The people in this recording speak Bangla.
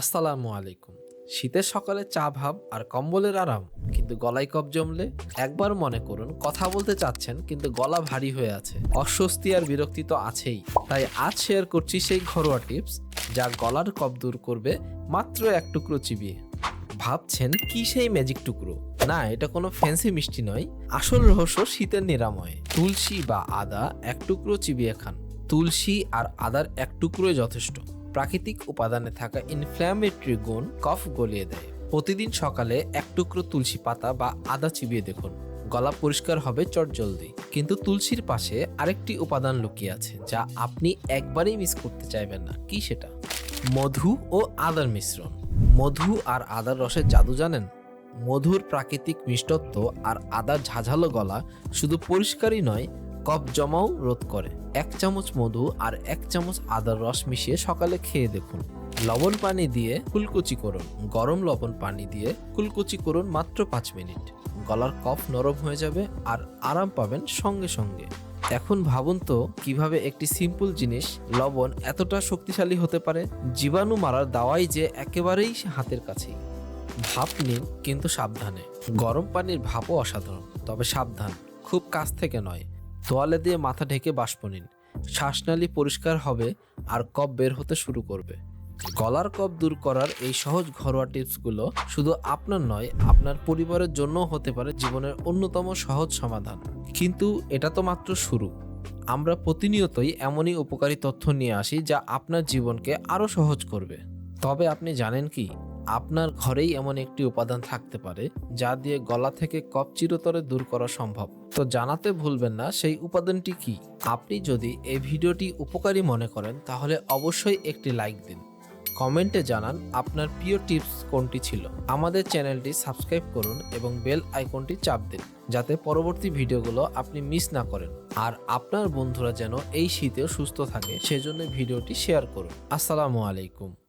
আসসালামু আলাইকুম। শীতের সকালে চা ভাব আর কম্বলের আরাম, কিন্তু গলায় কব জমলে একবার মনে করুন কথা বলতে চাচ্ছেন, কিন্তু গলা ভারী হয়ে আছে। অস্বস্তি আর বিরক্তি তো আছেই। তাই আজ শেয়ার করছি সেই ঘরোয়া টিপস যা গলার কব দূর করবে মাত্র এক টুকরো চিবিয়ে। ভাবছেন কি সেই ম্যাজিক টুকরো? না, এটা কোনো ফ্যান্সি মিষ্টি নয়। আসল রহস্য শীতের নিরাময়। তুলসী বা আদা এক টুকরো চিবিয়ে খান। তুলসী আর আদার এক টুকরোই যথেষ্ট। প্রাকৃতিক উপাদানে থাকা ইনফ্ল্যামেটরি গুণ কফ গলিয়ে দেয়। প্রতিদিন সকালে এক টুকরো তুলসী পাতা বা আদা চিবিয়ে দেখুন। গলা পরিষ্কার হবে চটজলদি কিন্তু তুলসীর পাশে আরেকটি উপাদান লুকিয়ে আছে, যা আপনি একবারেই মিস করতে চাইবেন না। কি সেটা? মধু ও আদার মিশ্রণ। মধু আর আদার রসের জাদু জানেন? মধুর প্রাকৃতিক মিষ্টত্ব আর আদার ঝাঝালো গলা শুধু পরিষ্কারই নয় কফ জমাও রোধ করে। এক চামচ মধু আর এক চামচ আদার রস মিশিয়ে সকালে খেয়ে দেখুন। লবণ পানি দিয়ে কুলকুচি করুন। গরম লবণ পানি দিয়ে কুলকুচি করুন মাত্র পাঁচ মিনিট। গলার কফ নরম হয়ে যাবে আর আরাম পাবেন সঙ্গে সঙ্গে। এখন ভাবুন তো, কীভাবে একটি সিম্পল জিনিস লবণ এতটা শক্তিশালী হতে পারে? জীবাণু মারার দাওয়াই যে একেবারেই হাতের কাছেই। ভাপ নিন, কিন্তু সাবধানে। গরম পানির ভাপও অসাধারণ, তবে সাবধান। খুব কাছ থেকে নয়। তোয়ালে দিয়ে মাথা ঢেকে বাষ্প নিন। শ্বাসনালী পরিষ্কার হবে আর কফ বের হতে শুরু করবে। গলার কফ দূর করার এই সহজ ঘরোয়া টিপসগুলো শুধু আপনার নয়, আপনার পরিবারের জন্যও হতে পারে জীবনের অন্যতম সহজ সমাধান। কিন্তু এটা তো মাত্র শুরু। আমরা প্রতিনিয়তই এমনই উপকারী তথ্য নিয়ে আসি যা আপনার জীবনকে আরও সহজ করবে। তবে আপনি জানেন কি? আপনার ঘরেই এমন একটি উপাদান থাকতে পারে যা দিয়ে গলা থেকে কফ চিরতরে দূর করা সম্ভব। তো জানাতে ভুলবেন না, সেই উপাদানটি কি? আপনি যদি এই ভিডিওটি উপকারী মনে করেন, তাহলে অবশ্যই একটি লাইক দিন। কমেন্টে জানান আপনার প্রিয় টিপস কোনটি ছিল। আমাদের চ্যানেলটি সাবস্ক্রাইব করুন এবং বেল আইকনটি চাপ দিন, যাতে পরবর্তী ভিডিওগুলো আপনি মিস না করেন। আর আপনার বন্ধুরা যেন এই শীতেও সুস্থ থাকে, সেজন্য ভিডিওটি শেয়ার করুন। আসসালামু আলাইকুম।